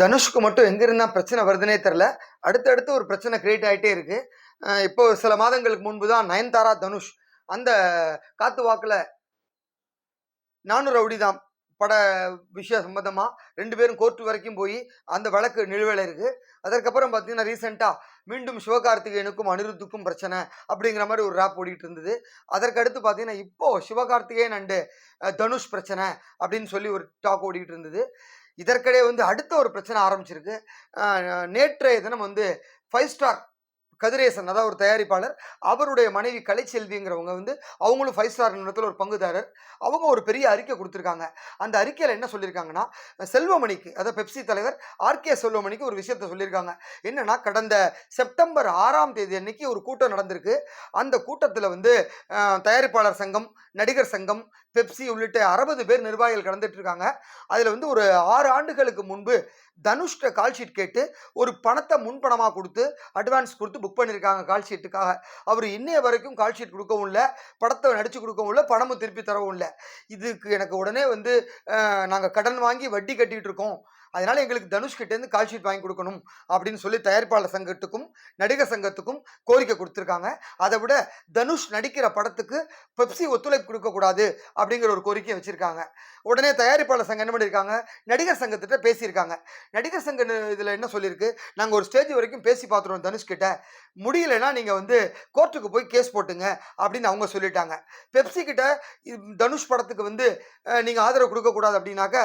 தனுஷ்க்கு மட்டும் எங்கிருந்தா பிரச்சனை வருதுன்னே தெரில அடுத்தடுத்து ஒரு பிரச்சனை கிரியேட் ஆகிட்டே இருக்கு. இப்போ சில மாதங்களுக்கு முன்பு தான் நயன்தாரா தனுஷ் அந்த காத்து வாக்கில் நானூறு ரவுடிதாம். பட விஷயம் சம்மந்தமாக ரெண்டு பேரும் கோர்ட் வரைக்கும் போய் அந்த வழக்கு நிலுவையில் இருக்குது அதற்கப்புறம் பார்த்தீங்கன்னா ரீசெண்டாக மீண்டும் சிவகார்த்திகேயனுக்கும் அனிருத்துக்கும் பிரச்சனை அப்படிங்கிற மாதிரி ஒரு ரேப் ஓடிட்டு இருந்தது. அதற்கடுத்து பார்த்தீங்கன்னா இப்போது சிவகார்த்திகேயன் அண்டு தனுஷ் பிரச்சனை அப்படின்னு சொல்லி ஒரு டாக் ஓடிட்டு இருந்தது. இதற்கிடையே வந்து அடுத்த ஒரு பிரச்சனை ஆரம்பிச்சிருக்கு. நேற்றைய தினம் வந்து ஃபைவ் ஸ்டார் கதிரேசன் அதாவது ஒரு தயாரிப்பாளர் அவருடைய மனைவி கலைச்செல்விங்கிறவங்க வந்து அவங்களும் ஃபைவ் ஸ்டார் நிறுவனத்தில் ஒரு பங்குதாரர். அவங்க ஒரு பெரிய அறிக்கை கொடுத்துருக்காங்க. அந்த அறிக்கையில் என்ன சொல்லியிருக்காங்கன்னா செல்வமணிக்கு அதாவது பெப்சி தலைவர் ஆர்கே செல்வமணிக்கு ஒரு விஷயத்த சொல்லியிருக்காங்க. என்னென்னா கடந்த செப்டம்பர் ஆறாம் தேதி அன்னைக்கு ஒரு கூட்டம் நடந்திருக்கு. அந்த கூட்டத்தில் வந்து தயாரிப்பாளர் சங்கம் நடிகர் சங்கம் பெப்சி உள்ளிட்ட அறுபது பேர் நிர்வாகிகள் கலந்துட்டு இருக்காங்க அதில் வந்து ஒரு ஆறு ஆண்டுகளுக்கு முன்பு தனுஷ்ட கால்ஷீட் கேட்டு ஒரு பணத்தை முன்பணமாக கொடுத்து அட்வான்ஸ் கொடுத்து புக் பண்ணியிருக்காங்க கால் ஷீட்டுக்காக அவர் இன்னைய வரைக்கும் கால் ஷீட் கொடுக்கவும் இல்லை படத்தை நடித்து கொடுக்கவும் இல்லை பணமும் திருப்பி தரவும் இல்லை. இதுக்கு எனக்கு உடனே வந்து நாங்கள் கடன் வாங்கி வட்டி கட்டிகிட்டு இருக்கோம். அதனால் எங்களுக்கு தனுஷ் கிட்டேருந்து கால் ஷீட் வாங்கி கொடுக்கணும் அப்படின்னு சொல்லி தயாரிப்பாளர் சங்கத்துக்கும் நடிகர் சங்கத்துக்கும் கோரிக்கை கொடுத்துருக்காங்க. அதை விட தனுஷ் நடிக்கிற படத்துக்கு பெப்சி ஒத்துழைப்பு கொடுக்கக்கூடாது அப்படிங்கிற ஒரு கோரிக்கையை வச்சுருக்காங்க. உடனே தயாரிப்பாளர் சங்கம் என்ன பண்ணியிருக்காங்க நடிகர் சங்கத்திட்ட பேசியிருக்காங்க. நடிகர் சங்க இதில் என்ன சொல்லியிருக்கு? நாங்கள் ஒரு ஸ்டேஜ் வரைக்கும் பேசி பார்த்துருவோம் தனுஷ் கிட்ட. முடியலைன்னா நீங்கள் வந்து கோர்ட்டுக்கு போய் கேஸ் போட்டுங்க அப்படின்னு அவங்க சொல்லிட்டாங்க. பெப்சி கிட்ட தனுஷ் படத்துக்கு வந்து நீங்கள் ஆதரவு கொடுக்கக்கூடாது அப்படின்னாக்க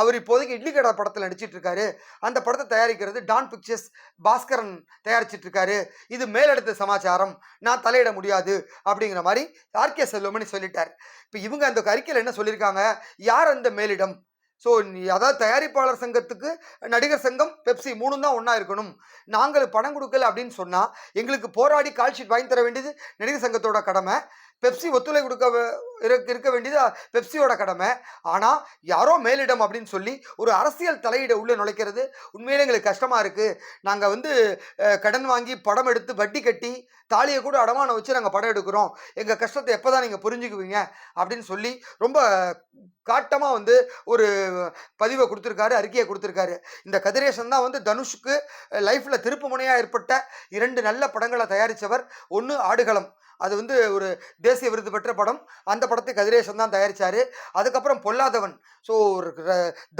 அவர் இப்போதைக்கு இட்லி கடை படத்தில் நடிச்சிட்டு இருக்காரு. அந்த படத்தை தயாரிக்கிறது டான் பிக்சர்ஸ் பாஸ்கரன் தயாரிச்சிட்டு இருக்காரு. இது மேலெடுத்த சமாச்சாரம். நான் தலையிட முடியாது அப்படிங்கிற மாதிரி ஆர்கே செல்வமணி சொல்லிட்டார். இப்போ இவங்க அந்த அறிக்கையில் என்ன சொல்லியிருக்காங்க? யார் அந்த மேலிடம்? ஸோ அதாவது தயாரிப்பாளர் சங்கத்துக்கு நடிகர் சங்கம் பெப்சி மூணு தான் ஒன்றா இருக்கணும். நாங்கள் பணம் கொடுக்கல அப்படின்னு சொன்னால் எங்களுக்கு போராடி கால்ஷீட் வாங்கி தர வேண்டியது நடிகர் சங்கத்தோட கடமை. பெப்சி ஒத்துழை கொடுக்க இருக்க இருக்க வேண்டியது? பெப்சியோட கடமை. ஆனால் யாரோ மேலிடம் அப்படின்னு சொல்லி ஒரு அரசியல் தலையீடு உள்ளே நுழைக்கிறது. உண்மையிலே எங்களுக்கு கஷ்டமாக இருக்குது நாங்கள் வந்து கடன் வாங்கி படம் எடுத்து வட்டி கட்டி தாலியை கூட அடமானம் வச்சு நாங்கள் படம் எடுக்கிறோம். எங்கள் கஷ்டத்தை எப்போ தான் நீங்கள் புரிஞ்சுக்குவீங்க? அப்படின்னு சொல்லி ரொம்ப காட்டமாக வந்து ஒரு பதிவை கொடுத்துருக்காரு அறிக்கையை கொடுத்துருக்காரு. இந்த கதிரேசன் தான் வந்து தனுஷுக்கு லைஃப்பில் திருப்பு முனையாக ஏற்பட்ட இரண்டு நல்ல படங்களை தயாரித்தவர் ஒன்று ஆடுகளம். அது வந்து ஒரு தேசிய விருது பெற்ற படம். அந்த படத்தை கதிரேசன் தான் தயாரித்தார் அதுக்கப்புறம் பொல்லாதவன். ஸோ ஒரு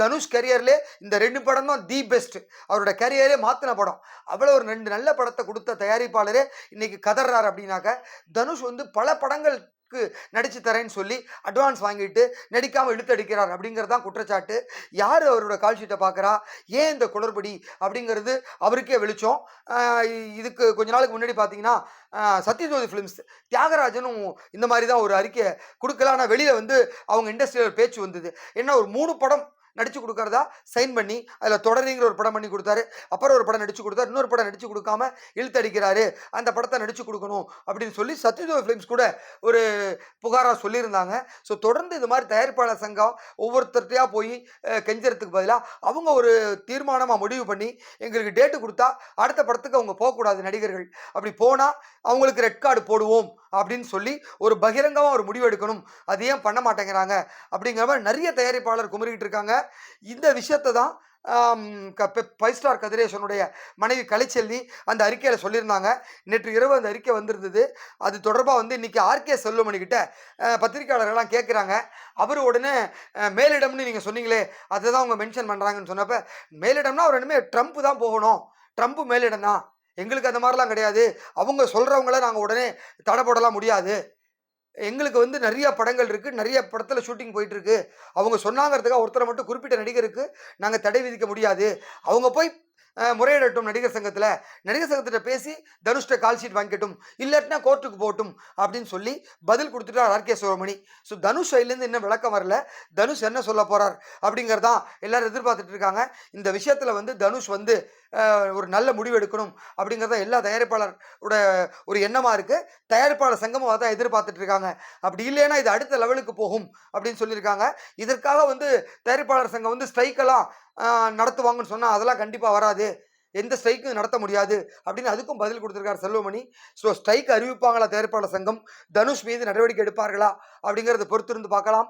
தனுஷ் கரியர்லே இந்த ரெண்டு படம் தான் தி பெஸ்ட் அவரோட கரியரே மாற்றின படம். அவ்வளோ ஒரு ரெண்டு நல்ல படத்தை கொடுத்த தயாரிப்பாளரே இன்றைக்கி கதர்றார் அப்படின்னாக்க தனுஷ் வந்து பல படங்கள் படங்களுக்கு நடிச்சு தரேன்னு சொல்லி அட்வான்ஸ் வாங்கிட்டு நடிக்காமல் இழுத்தடிக்கிறார் அப்படிங்கிறது தான் குற்றச்சாட்டு. யார் அவரோட கால்ஷீட்டை பார்க்குறா ஏன் இந்த குளறுபடி? அப்படிங்கிறது அவருக்கே வெளிச்சம். இதுக்கு கொஞ்ச நாளுக்கு முன்னாடி பார்த்தீங்கன்னா சத்யஜோதி ஃபிலிம்ஸ் தியாகராஜனும் இந்த மாதிரி தான் ஒரு அறிக்கை கொடுக்கல. ஆனால் வெளியில் வந்து அவங்க இண்டஸ்ட்ரியில் பேச்சு வந்தது. என்ன ஒரு மூணு படம் நடித்து கொடுக்கறதா? சைன் பண்ணி அதில் தொடரிங்கிற ஒரு படம் பண்ணி கொடுத்தாரு. அப்புறம் ஒரு படம் நடிச்சு கொடுத்தாரு. இன்னொரு படம் நடித்து கொடுக்காம இழுத்தடிக்கிறாரு. அந்த படத்தை நடித்து கொடுக்கணும் அப்படின்னு சொல்லி சத்யஜோதி ஃபிலிம்ஸ் கூட ஒரு புகாராக சொல்லியிருந்தாங்க. ஸோ தொடர்ந்து இது மாதிரி தயாரிப்பாளர் சங்கம் ஒவ்வொருத்தர்கிட்டயா போய் கெஞ்சறதுக்கு பதிலாக அவங்க ஒரு தீர்மானமாக முடிவு பண்ணி எங்களுக்கு டேட்டு கொடுத்தா அடுத்த படத்துக்கு அவங்க போகக்கூடாது நடிகர்கள். அப்படி போனால் அவங்களுக்கு ரெட் கார்டு போடுவோம் அப்படின்னு சொல்லி ஒரு பகிரங்கமாக ஒரு முடிவு எடுக்கணும். அது ஏன் பண்ண மாட்டேங்கிறாங்க? அப்படிங்கிற மாதிரி நிறைய தயாரிப்பாளர் குமரிக்கிட்டு இருக்காங்க. இந்த விஷயத்தை தான் ஃபைவ் ஸ்டார் கதிரேசனுடைய மனைவி கலைச்செல்வி அந்த அறிக்கையில் சொல்லியிருந்தாங்க. நேற்று இரவு அந்த அறிக்கை வந்திருந்தது. அது தொடர்பாக வந்து இன்றைக்கி ஆர்கே செல்வமணிக்கிட்ட பத்திரிகையாளர்கள்லாம் கேட்குறாங்க. அவர் உடனே மேலிடம்னு நீங்கள் சொன்னீங்களே அதை தான் அவங்க மென்ஷன் பண்ணுறாங்கன்னு சொன்னப்போ மேலிடம்னா அவர் இனிமேல் ட்ரம்ப் தான் போகணும். ட்ரம்ப் மேலிடம் தான் எங்களுக்கு அந்த மாதிரிலாம் கிடையாது. அவங்க சொல்கிறவங்கள நாங்கள் உடனே தடை போடலாம் முடியாது. எங்களுக்கு வந்து நிறைய படங்கள் இருக்குது நிறைய படத்தில் ஷூட்டிங் போயிட்டுருக்கு. அவங்க சொன்னாங்கிறதுக்காக ஒருத்தரை மட்டும் குறிப்பிட்ட நடிகருக்கு நாங்கள் தடை விதிக்க முடியாது. அவங்க போய் முறையிடட்டும் நடிகர் சங்கத்தில். நடிகர் சங்கத்திட்ட பேசி தனுஷ்ட கால் ஷீட் வாங்கிக்கட்டும். இல்லாட்டினா கோர்ட்டுக்கு போகட்டும் அப்படின்னு சொல்லி பதில் கொடுத்துட்டார் ஆர்கே சுவரமணி ஸோ தனுஷ் சைட்லேருந்து இன்னும் விளக்கம் வரல. தனுஷ் என்ன சொல்ல போகிறார் அப்படிங்கிறதான் எல்லாரும் எதிர்பார்த்துட்டு இருக்காங்க. இந்த விஷயத்தில் வந்து தனுஷ் வந்து ஒரு நல்ல முடிவு எடுக்கணும் அப்படிங்கிறத எல்லா தயாரிப்பாளரோட ஒரு எண்ணமாக இருக்குது தயாரிப்பாளர் சங்கமும் அதான் எதிர்பார்த்துட்டு இருக்காங்க. அப்படி இல்லைன்னா இது அடுத்த லெவலுக்கு போகும் அப்படின்னு சொல்லியிருக்காங்க. இதற்காக வந்து தயாரிப்பாளர் சங்கம் வந்து ஸ்ட்ரைக்கெல்லாம் நடத்துவாங்கன்னு சொன்னால் அதெல்லாம் கண்டிப்பாக வராது. எந்த ஸ்ட்ரைக்கும் நடத்த முடியாது அப்படின்னு அதுக்கும் பதில் கொடுத்துருக்காரு செல்வமணி. ஸோ ஸ்ட்ரைக் அறிவிப்பாங்களா தயாரிப்பாளர் சங்கம்? தனுஷ் மீது நடவடிக்கை எடுப்பார்களா அப்படிங்கிறத பொறுத்திருந்து பார்க்கலாம்.